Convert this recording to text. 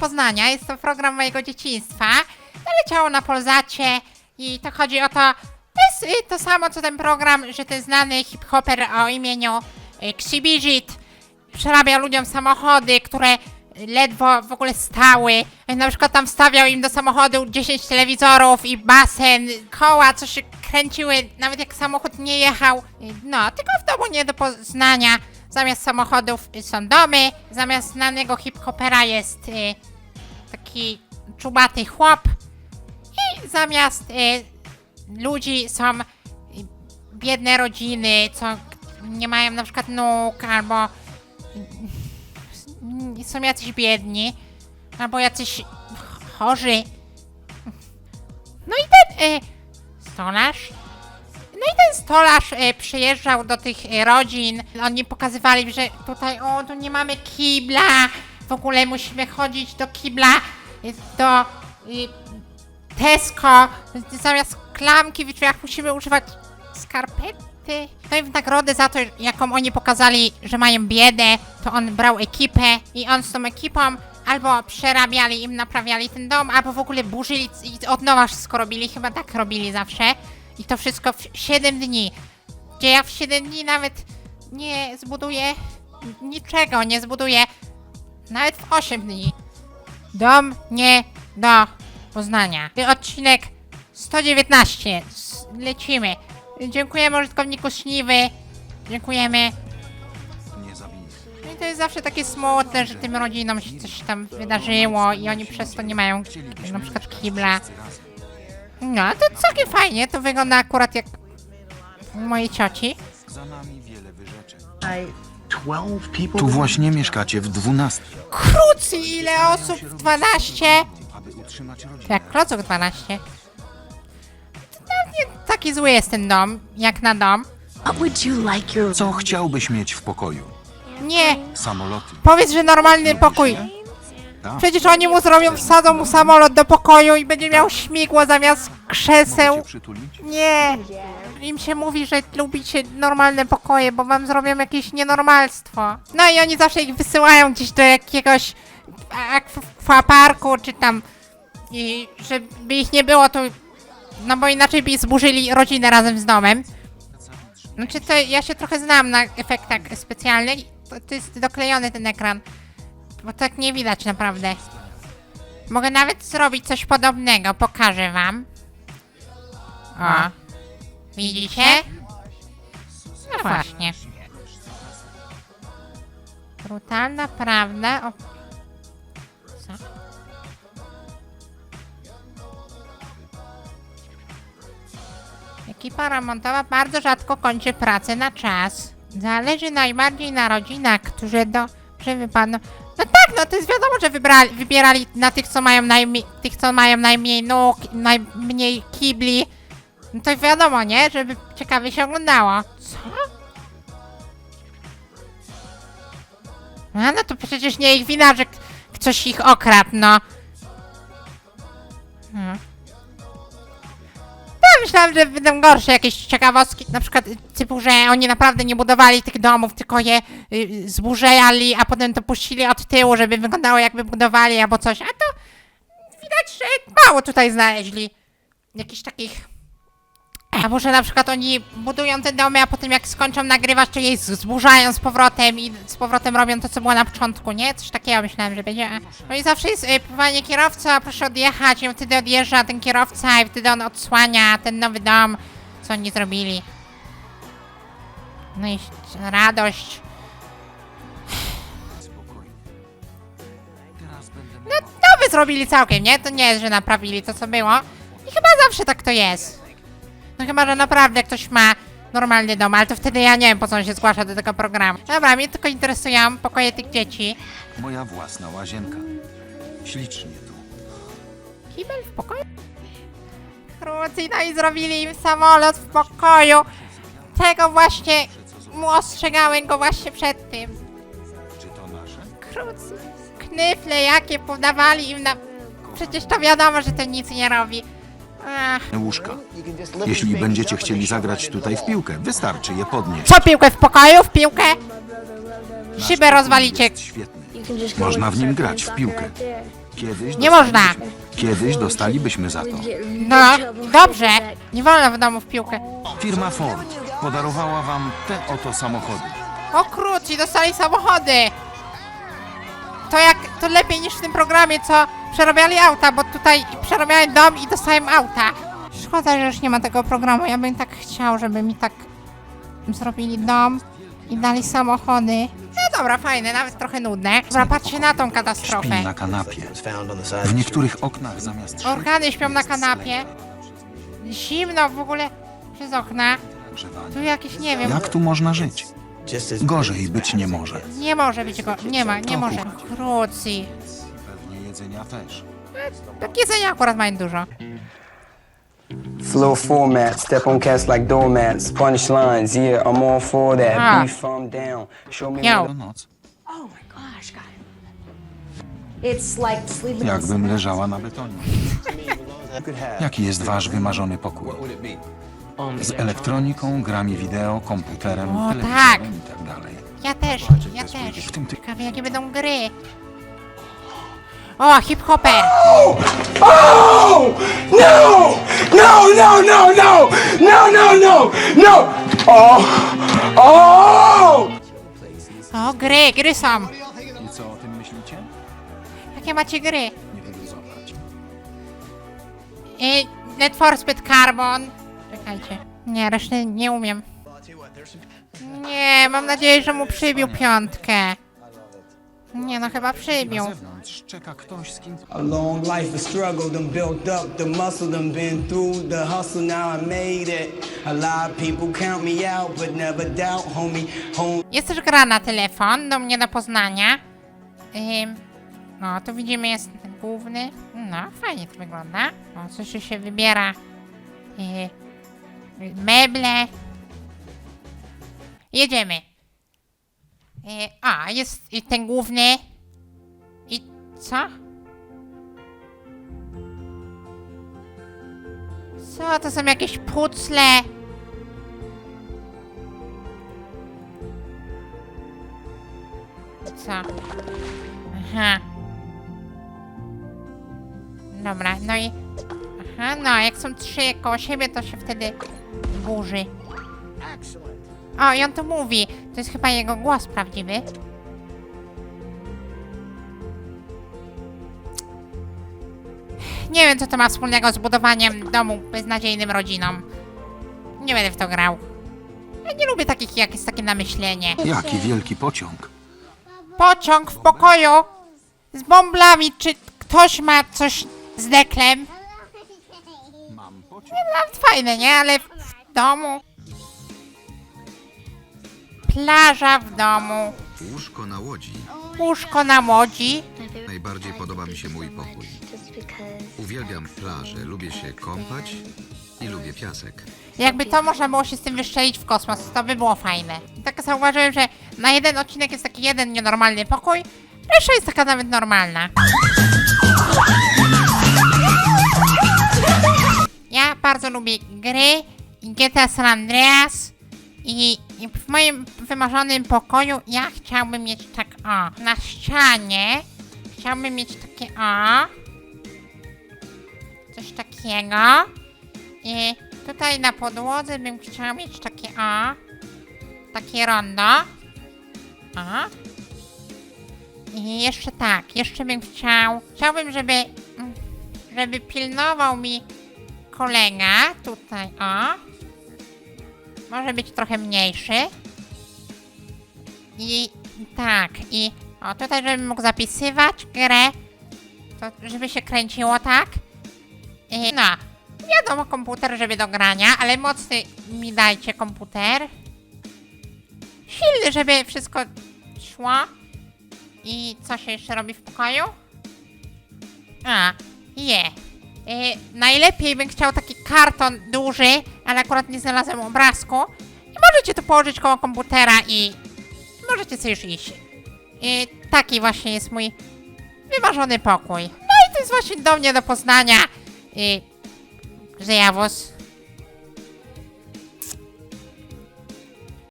Poznania, jest to program mojego dzieciństwa. Leciało na Polzacie i to chodzi o to, to jest y, to samo co ten program, że ten znany hip-hoper o imieniu y, Ksibijit przerabia ludziom samochody, które ledwo w ogóle stały. Na przykład tam wstawiał im do samochodu 10 telewizorów i basen, koła, co się kręciły, nawet jak samochód nie jechał. No, tylko w domu nie do poznania. Zamiast samochodów y, są domy, zamiast znanego hip-hopera jest y, taki czubaty chłop i zamiast y, ludzi są y, biedne rodziny, co nie mają na przykład nóg albo y, są jacyś biedni albo jacyś chorzy. No i ten y, stolarz. No i ten stolarz y, przyjeżdżał do tych y, rodzin. Oni pokazywali, że tutaj, o, tu nie mamy kibla. W ogóle musimy chodzić do kibla, y, do y, Tesco. Zamiast klamki w drzwiach musimy używać skarpety. No i w nagrodę za to, jaką oni pokazali, że mają biedę, to on brał ekipę i on z tą ekipą albo przerabiali im, naprawiali ten dom, albo w ogóle burzyli i od nowa wszystko robili. Chyba tak robili zawsze. I to wszystko w 7 dni. Gdzie ja w 7 dni nawet nie zbuduję niczego, nie zbuduję nawet w 8 dni. Dom nie do Poznania. Odcinek 119. S- Lecimy. Dziękujemy użytkowniku Śniwy. Dziękujemy. No i to jest zawsze takie smutne, że tym rodzinom się coś tam wydarzyło i oni przez to nie mają na przykład kibla. No, to całkiem fajnie. To wygląda akurat jak u mojej cioci. Za nami wiele wyrzeczeń. 12. Tu właśnie mieszkacie w dwunastkę, Krucy, ile osób? 12? aby utrzymać rodzinę. Jak klocok 12. No, nie taki zły jest ten dom, jak na dom. What would you like your Co chciałbyś mieć w pokoju? Nie, Samoloty. powiedz, że normalny pokój. Przecież oni mu zrobią, wsadzą mu samolot do pokoju i będzie miał śmigło zamiast krzeseł. Nie. Im się mówi, że lubicie normalne pokoje, bo wam zrobią jakieś nienormalstwo. No i oni zawsze ich wysyłają gdzieś do jakiegoś akwaparku, czy tam... I żeby ich nie było, to... No bo inaczej by zburzyli rodzinę razem z domem. Znaczy to ja się trochę znam na efektach specjalnych. To, to jest doklejony ten ekran. Bo tak nie widać naprawdę. Mogę nawet zrobić coś podobnego, pokażę wam. O. Widzicie? No właśnie. Brutalna prawda o... Co? Ekipa remontowa bardzo rzadko kończy pracę na czas. Zależy najbardziej na rodzinach, którzy dobrze wypadną. Tak, no to jest wiadomo, że wybrali, wybierali na tych, co mają najmniej, tych, co mają najmniej nóg, najmniej kibli. No to wiadomo, nie? Żeby ciekawie się oglądało. Co? A no to przecież nie ich wina, że ktoś ich okradł, no. Hmm. Ja myślałem, że będą gorsze jakieś ciekawostki, na przykład y, typu, że oni naprawdę nie budowali tych domów, tylko je y, zburzejali, a potem to puścili od tyłu, żeby wyglądało jakby budowali albo coś, a to widać, że mało tutaj znaleźli. Jakichś takich a może na przykład oni budują te domy, a potem jak skończą nagrywać, to je zburzają z powrotem i z powrotem robią to, co było na początku, nie? Coś takiego myślałem, że będzie. No i zawsze jest, y, panie kierowca, proszę odjechać, i wtedy odjeżdża ten kierowca i wtedy on odsłania ten nowy dom, co oni zrobili. No i radość. Teraz będę No, nowy zrobili całkiem, nie? To nie jest, że naprawili to, co było. I chyba zawsze tak to jest. No chyba, że naprawdę ktoś ma normalny dom, ale to wtedy ja nie wiem, po co on się zgłasza do tego programu. Dobra, mnie tylko interesują pokoje tych dzieci. moja własna łazienka. Ślicznie tu. Kibel w pokoju? Krucy, no i zrobili im samolot w pokoju. Tego właśnie mu ostrzegałem go właśnie przed tym. Czy to nasze? Krucy. Knyfle jakie podawali im na... Przecież to wiadomo, że to nic nie robi. Ach. Łóżka. Jeśli będziecie chcieli zagrać tutaj w piłkę, wystarczy je podnieść. Co piłkę w pokoju? W piłkę? Nasz Szybę rozwalicie. jest Świetny. Można w nim grać w piłkę. Kiedyś Nie można. Kiedyś dostalibyśmy za to. No, dobrze. Nie wolno w domu w piłkę. Firma Ford podarowała wam te oto samochody. O króci, dostali samochody! To jak, to lepiej niż w tym programie, co przerabiali auta, bo tutaj przerabiałem dom i dostałem auta. Szkoda, że już nie ma tego programu, ja bym tak chciał, żeby mi tak zrobili dom i dali samochody. No dobra, fajne, nawet trochę nudne. Dobra, patrzcie na tą Śpi katastrofę. na kanapie. W niektórych oknach zamiast szyb Organy śpią na kanapie. Zimno w ogóle przez okna. Tu jakieś, nie wiem, Jak tu można żyć? Gorzej być nie może. nie może być go, nie ma, nie może. Krucji. Pewnie jedzenia też. Tak jedzenia akurat mają dużo. Flow format, step on cats like doormats, punish lines, yeah, I'm all for that. Ah. Beef, I'm down. Show me. Do noc. Oh my gosh. It's like sleeping in Jakbym leżała na betonie. you could have. Jaki jest wasz wymarzony pokój? Z elektroniką, grami wideo, komputerem, O, telewizorem tak. i tak dalej. Ja też, ja też. Ciekawe jakie będą gry. O, hip-hopper! No! No, no, no, no! No, no, no! No! Oh! Oh! O, gry, gry są. I co o tym myślicie? Jakie macie gry? Nie wyluzować. I Need for Speed Carbon. Czekajcie. Nie, reszty nie umiem. Nie, mam nadzieję, że mu przybił piątkę. Nie no, chyba Na przybił. zewnątrz czeka ktoś, z kim A long life of struggle, done built up the muscle, done been through the hustle, now I made it. A lot of people count me out, but never doubt, homie. Home. Jest też gra na telefon do mnie do Poznania. Ym, no, tu widzimy jest ten główny. No, fajnie to wygląda. O, coś tu się wybiera. Yy, meble. Jedziemy. Yy, a, jest i ten główny. I co? Co, to są jakieś pucle? Co? Aha. Dobra, no i... Aha, no, jak są trzy koło siebie, to się wtedy burzy. O, i on to mówi. To jest chyba jego głos prawdziwy. Nie wiem, co to ma wspólnego z budowaniem domu beznadziejnym rodzinom. Nie będę w to grał. Ja nie lubię takich, jak jest takie namyślenie. Jaki wielki pociąg. pociąg w pokoju z bąblami. Czy ktoś ma coś z deklem? Mam pociąg. Nawet fajne, nie? Ale w domu. Plaża w domu. Łóżko na łodzi. Łóżko na łodzi. Najbardziej podoba mi się mój pokój. Uwielbiam plażę, lubię się kąpać i lubię piasek. Jakby to można było się z tym wyszczelić w kosmos, to by było fajne. Tak zauważyłem, że na jeden odcinek jest taki jeden nienormalny pokój, reszta jest taka nawet normalna. Ja bardzo lubię gry GTA San Andreas i, w moim wymarzonym pokoju ja chciałbym mieć tak o, na ścianie chciałbym mieć takie o, coś takiego i tutaj na podłodze bym chciał mieć takie o, takie rondo. O. I jeszcze tak, jeszcze bym chciał, chciałbym, żeby, mm, żeby pilnował mi kolega, tutaj o. Może być trochę mniejszy. I tak, i o tutaj, żebym mógł zapisywać grę, to żeby się kręciło tak. I, no, Wiadomo, komputer, żeby do grania, ale mocny mi dajcie komputer. Silny, żeby wszystko szło. I co się jeszcze robi w pokoju? A, je. Y, najlepiej bym chciał taki karton duży, ale akurat nie znalazłem obrazku. I możecie to położyć koło komputera i możecie sobie już iść. I taki właśnie jest mój wymarzony pokój. No i to jest właśnie do mnie do Poznania. Y, że ja was